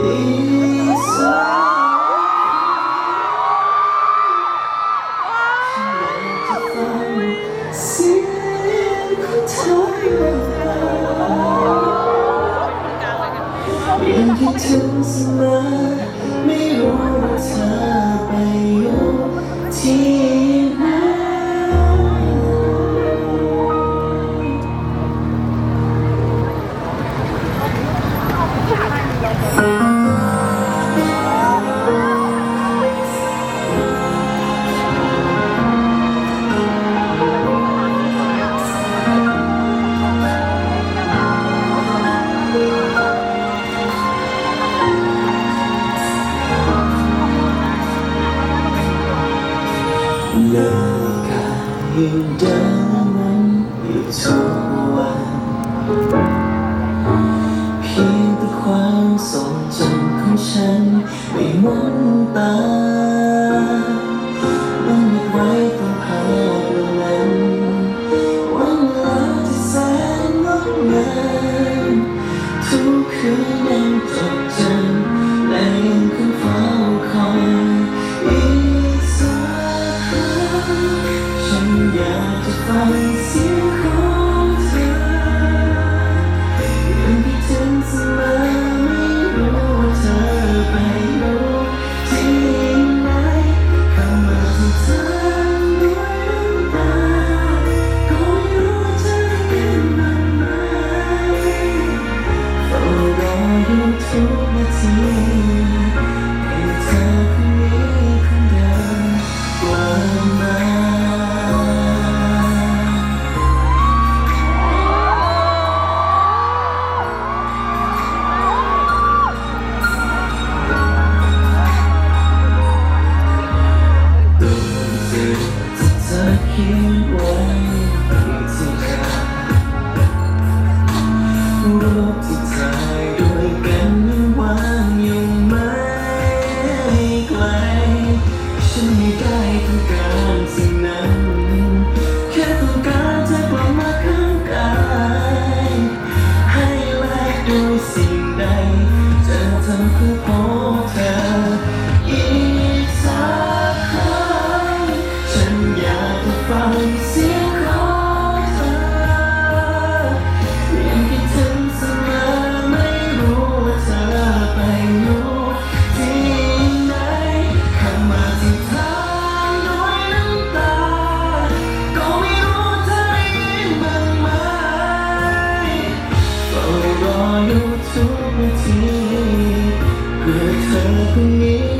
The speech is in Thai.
be. เลิกกายเดินอีกทุกวันเพียงแต่ความทรงจำของฉันไม่หมด 爱死。me